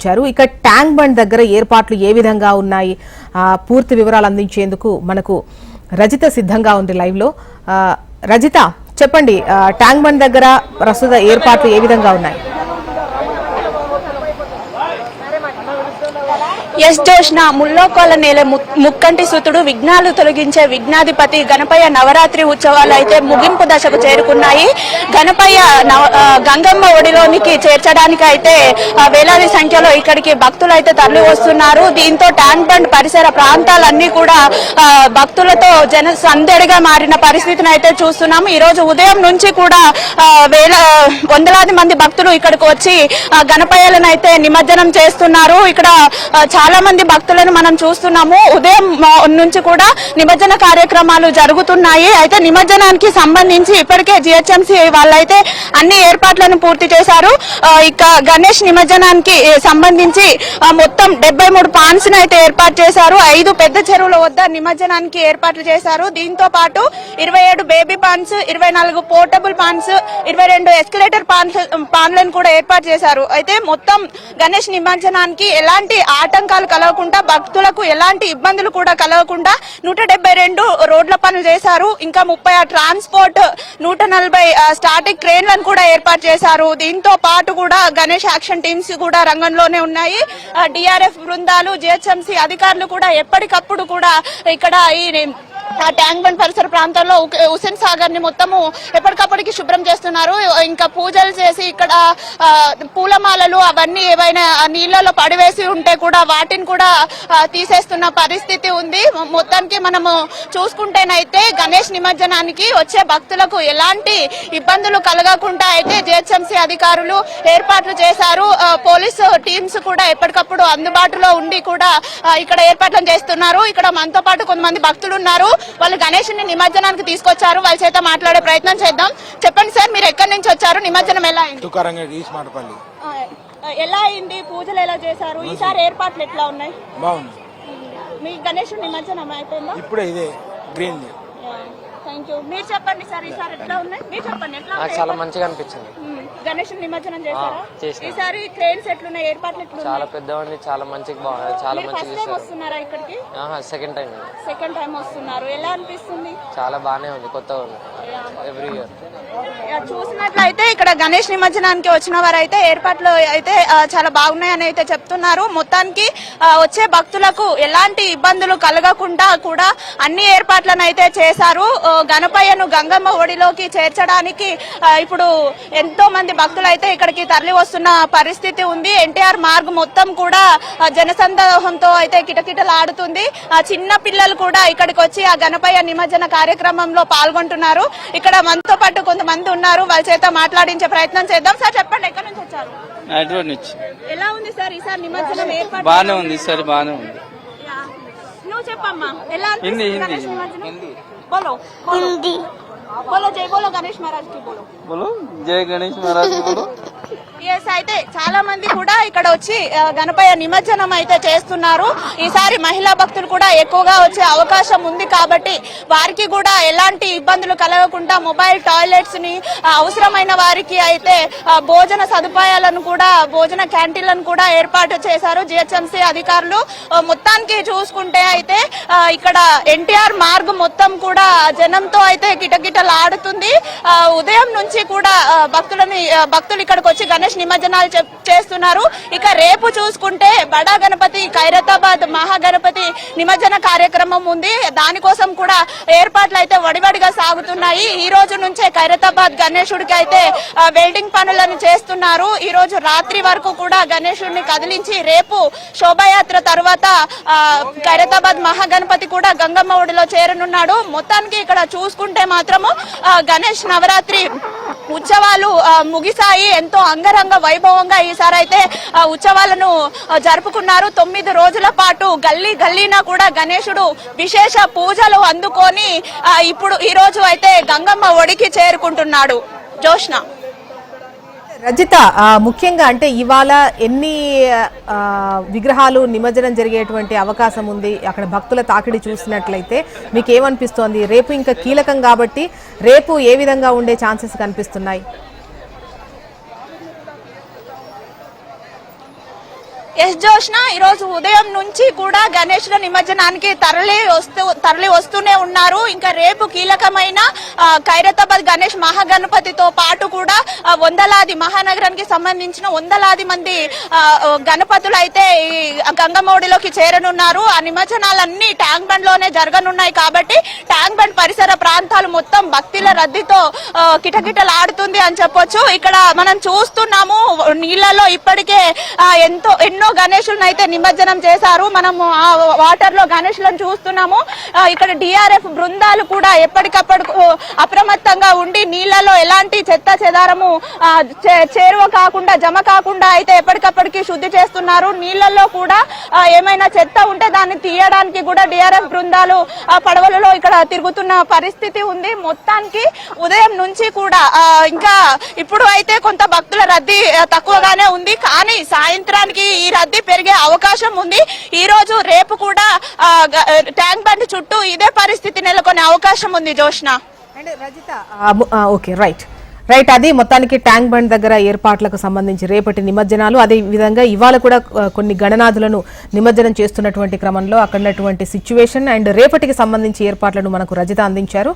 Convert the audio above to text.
ఇచ్చారు. ఇక tank bund దగ్గర ఏర్పాట్లు ఏ విధంగా ఉన్నాయి? పూర్తి వివరాలు అందించేందుకు మనకు రజిత సిద్ధంగా ఉంది లైవ్లో రజిత చెప్పండి ట్యాంక్ బండ్ దగ్గర ప్రస్తుత ఏర్పాట్లు ఏ విధంగా ఉన్నాయి? ఎస్ జోష్న ముల్లోకోల నేల ముక్కంటి సుతుడు విఘ్నాలు తొలగించే విఘ్నాధిపతి గణపయ్య నవరాత్రి ఉత్సవాలు అయితే ముగింపు దశకు చేరుకున్నాయి. గణపయ్య నవ- గంగమ్మ ఒడిలోనికి చేర్చడానికి అయితే వేలాది సంఖ్యలో ఇక్కడికి భక్తులు అయితే తరలి వస్తున్నారు. దీంతో ట్యాంక్ బండ్ పరిసర ప్రాంతాలన్నీ కూడా భక్తులతో జన సందడిగా మారిన పరిస్థితిని అయితే చూస్తున్నాము. ఈ రోజు ఉదయం నుంచి కూడా వేల వందలాది మంది భక్తులు ఇక్కడికి వచ్చి గణపయ్యలను అయితే నిమజ్జనం చేస్తున్నారు. ఇక్కడ చాలా చాలా మంది భక్తులను మనం చూస్తున్నాము. ఉదయం నుంచి కూడా నిమజ్జన కార్యక్రమాలు జరుగుతున్నాయి. అయితే నిమజ్జనానికి సంబంధించి ఇప్పటికే జిహెచ్ఎంసీ వాళ్ళైతే అన్ని ఏర్పాట్లను పూర్తి చేశారు. ఇక గణేష్ నిమజ్జనానికి సంబంధించి మొత్తం డెబ్బై మూడు పాన్స్ అయితే ఏర్పాటు చేశారు. ఐదు పెద్ద చెరువుల వద్ద నిమజ్జనానికి ఏర్పాట్లు చేశారు. దీంతో పాటు ఇరవై ఏడు బేబీ పాన్స్ ఇరవై నాలుగు పోర్టబుల్ పాన్స్ ఇరవై రెండు ఎస్కలేటర్ పాన్స్ పాన్లను కూడా ఏర్పాటు చేశారు. అయితే మొత్తం గణేష్ నిమజ్జనానికి ఎలాంటి ఆటంకాలు కలగకుండా భక్తులకు ఎలాంటి ఇబ్బందులు కూడా కలగకుండా నూట డెబ్బై రెండు రోడ్ల పనులు చేశారు. ఇంకా ముప్పై ఆ ట్రాన్స్పోర్ట్ నూట నలభై స్టాటిక్ ట్రైన్లను కూడా ఏర్పాటు చేశారు. దీంతో పాటు కూడా గణేష్ యాక్షన్ టీమ్స్ కూడా రంగంలోనే ఉన్నాయి. డిఆర్ఎఫ్ బృందాలు జిహెచ్ఎంసీ అధికారులు కూడా ఎప్పటికప్పుడు కూడా ఇక్కడ ఈ ట్యాంక్ బండ్ పరిసర ప్రాంతాల్లో హుసేన్ హుస్సేన్ సాగర్ని మొత్తము ఎప్పటికప్పటికి శుభ్రం చేస్తున్నారు. ఇంకా పూజలు చేసి ఇక్కడ పూలమాలలు అవన్నీ ఏవైనా నీళ్ళలో నీళ్ళలో పడివేసి ఉంటే కూడా వాటిని కూడా తీసేస్తున్న పరిస్థితి ఉంది. మొత్తానికి మనము చూసుకుంటేనైతే గణేష్ నిమజ్జనానికి వచ్చే భక్తులకు ఎలాంటి ఇబ్బందులు కలగకుండా అయితే జిహెచ్ఎంసీ అధికారులు ఏర్పాట్లు చేశారు. పోలీసు టీమ్స్ కూడా ఎప్పటికప్పుడు అందుబాటులో ఉండి కూడా ఇక్కడ ఏర్పాట్లు చేస్తున్నారు. ఇక్కడ మనతో పాటు కొంతమంది భక్తులు ఉన్నారు. వాళ్ళు గణేషుని నిమజ్జనానికి తీసుకొచ్చారు. వాళ్ళ చేత మాట్లాడే ప్రయత్నం చేద్దాం. చెప్పండి సార్ మీరు ఎక్కడి నుంచి వచ్చారు? నిమజ్జనం ఎలా ఎలా అయింది? పూజలు ఎలా చేశారు? ఈసారి ఏర్పాట్లు ఎట్లా ఉన్నాయి? బాగుంది. మీ గణేషుని నిమజ్జనం అయిపోయిందా? ఇప్పుడే ఇదే గ్రీన్ థ్యాంక్ యూ మీరు చెప్పండి సార్ ఈసారి ఎట్లా ఉన్నాయి? మీరు చెప్పండి ఎట్లా? చాలా మంచిగా అనిపించింది. ఉమ్, గణేషుని నిమజ్జనం చేశారా? చేశాను. ఈసారి క్రెయిన్స్ ఎట్లున్నాయి ఏర్పాట్లు ఎట్లున్నాయి? చాలా చాలా మంచిగా బాగుంది చాలా మీరు మంచిగా ఫస్ట్ టైం చేశారు. వస్తున్నారా ఇక్కడికి? ఆహా సెకండ్ టైం సెకండ్ టైం వస్తున్నారు. ఎలా అనిపిస్తుంది? చాలా బాగానే ఉంది కొత్తగా ఉంది. ఎవ్రీ ఇయర్ చూసినట్లయితే ఇక్కడ గణేష్ నిమజ్జనానికి వచ్చిన వారైతే ఏర్పాట్లు అయితే ఆ, చాలా బాగున్నాయని అయితే చెప్తున్నారు. మొత్తానికి ఆ, వచ్చే భక్తులకు ఎలాంటి ఇబ్బందులు కలగకుండా కూడా అన్ని ఏర్పాట్లను అయితే చేశారు. ఆ, గణపయ్యను గంగమ్మ ఒడిలోకి చేర్చడానికి ఆ, ఇప్పుడు ఎంతో మంది భక్తులు అయితే ఇక్కడికి తరలి వస్తున్న పరిస్థితి ఉంది. ఎన్టీఆర్ మార్గ్ మొత్తం కూడా జనసందోహంతో అయితే కిటకిటలాడుతుంది. ఆ చిన్న పిల్లలు కూడా ఇక్కడికి వచ్చి ఆ గణపయ్య నిమజ్జన కార్యక్రమంలో పాల్గొంటున్నారు. ఇక్కడ మనతో పాటు కొంతమంది ఉన్నారు. వాళ్ళ చేత మాట్లాడించే ప్రయత్నం చేద్దాం. సార్ చెప్పండి ఎక్కడి నుంచి వచ్చారు? హైదరాబాద్ నుంచి. ఎలా ఉంది సార్ ఈసారి నిమజ్జనం ఏర్పాటు ఉంది ఈసారి బాగానే ఉంది. నువ్వు చెప్పమ్మా. ఎలా హిందీ, హిందీ, బోలో. హిందీ. బోలో జై బోలో గణేష్ మహారాజ్కి బోలో బోలో జయ గణేష్ మహారాజ్ బోలో ఎస్ అయితే చాలా మంది కూడా ఇక్కడ వచ్చి గణపయ్య నిమజ్జనం అయితే చేస్తున్నారు. ఈసారి మహిళా భక్తులు కూడా ఎక్కువగా వచ్చే అవకాశం ఉంది కాబట్టి వారికి కూడా ఎలాంటి ఇబ్బందులు కలగకుండా మొబైల్ టాయిలెట్స్ని అవసరమైన వారికి అయితే భోజన సదుపాయాలను కూడా భోజన క్యాంటీన్లను కూడా ఏర్పాటు చేశారు జిహెచ్ఎంసీ అధికారులు. మొత్తానికి చూసుకుంటే అయితే ఇక్కడ ఎన్టీఆర్ మార్గ్ మొత్తం కూడా జనంతో అయితే కిటకిటలాడుతుంది ఆ, ఉదయం నుంచి కూడా భక్తులని భక్తులు ఇక్కడికి వచ్చి గణేష్ నిమజ్జనాలు చెప్- చేస్తున్నారు. ఇక రేపు చూసుకుంటే బడా గణపతి ఖైరతాబాద్ మహాగణపతి నిమజ్జన కార్యక్రమం ఉంది. దానికోసం కూడా ఏర్పాట్లు అయితే వడివడిగా సాగుతున్నాయి. ఈ రోజు నుంచే ఖైరతాబాద్ గణేశుడికి అయితే వెల్డింగ్ పనులను చేస్తున్నారు. ఈ రోజు రాత్రి వరకు కూడా గణేశుడిని కదిలించి రేపు శోభాయాత్ర తర్వాత ఖైరతాబాద్ మహాగణపతి కూడా గంగమ్మ ఒడిలో చేరనున్నాడు. మొత్తానికి ఇక్కడ చూసుకుంటే మాత్రము గణేష్ నవరాత్రి ఉత్సవాలు ముగిశాయి. ముగిసాయి ఎంతో అంగరంగ వైభవంగా ఈసారి అయితే ఉత్సవాలను జరుపుకున్నారు. తొమ్మిది రోజుల పాటు గల్లీ గల్లీన కూడా గణేశుడు విశేష పూజలు అందుకొని ఇప్పుడు ఈ రోజు అయితే గంగమ్మ ఒడికి చేరుకుంటున్నాడు. జోష్న. రజిత ముఖ్యంగా అంటే ఇవాళ ఎన్ని విగ్రహాలు నిమజ్జనం జరిగేటువంటి అవకాశం ఉంది అక్కడ భక్తుల తాకిడి చూసినట్లయితే మీకు ఏమనిపిస్తోంది రేపు ఇంకా కీలకం కాబట్టి రేపు ఏ విధంగా ఉండే ఛాన్సెస్ కనిపిస్తున్నాయి? ఎస్ జోష్న ఈరోజు ఉదయం నుంచి కూడా గణేష్ల నిమజ్జనానికి తరలి వస్తూ తరలి వస్తూనే ఉన్నారు. ఇంకా రేపు కీలకమైన ఖైరతాబాద్ గణేష్ మహాగణపతితో పాటు కూడా వందలాది మహానగరానికి సంబంధించిన వందలాది మంది గణపతులు అయితే ఈ గంగమౌడిలోకి చేరనున్నారు. ఆ నిమజ్జనాలన్నీ ట్యాంక్ బండ్లోనే జరగనున్నాయి కాబట్టి ట్యాంక్ బండ్ పరిసర ప్రాంతాలు మొత్తం భక్తుల రద్దీతో కిటకిటలాడుతుంది అని చెప్పొచ్చు. ఇక్కడ మనం చూస్తున్నాము నీళ్ళలో ఇప్పటికే ఎంతో ఎన్నో గణేషులను అయితే నిమజ్జనం చేశారు. మనము ఆ వాటర్లో గణేషులను చూస్తున్నాము. ఇక్కడ డిఆర్ఎఫ్ బృందాలు కూడా ఎప్పటికప్పుడు అప్రమత్తంగా ఉండి నీళ్ళలో ఎలాంటి చెత్త చెదారము చే- చేరువ కాకుండా జమ కాకుండా అయితే ఎప్పటికప్పటికి శుద్ధి చేస్తున్నారు. నీళ్ళలో కూడా ఏమైనా చెత్త ఉంటే దాన్ని తీయడానికి కూడా డిఆర్ఎఫ్ బృందాలు ఆ పడవలలో ఇక్కడ తిరుగుతున్న పరిస్థితి ఉంది. మొత్తానికి ఉదయం నుంచి కూడా ఇంకా ఇప్పుడు అయితే కొంత భక్తుల రద్దీ తక్కువగానే ఉంది. కానీ సాయంత్రానికి ఈ రద్దీ పెరిగే అవకాశం ఉంది. ఈ రోజు రేపు కూడా ట్యాంక్ బండ్ చుట్టూ ఇదే పరిస్థితి నెలకొనే అవకాశం ఉంది జోష్న. Okay right. రైట్ అది మొత్తానికి ట్యాంక్ బండ్ దగ్గర ఏర్పాట్లకు సంబంధించి రేపటి నిమజ్జనాలు అదే విధంగా ఇవాళ కూడా కొన్ని గణనాథులను నిమజ్జనం చేస్తున్నటువంటి క్రమంలో అక్కడ ఉన్నటువంటి సిచ్యువేషన్ అండ్ రేపటికి సంబంధించి ఏర్పాట్లను మనకు రజిత అందించారు.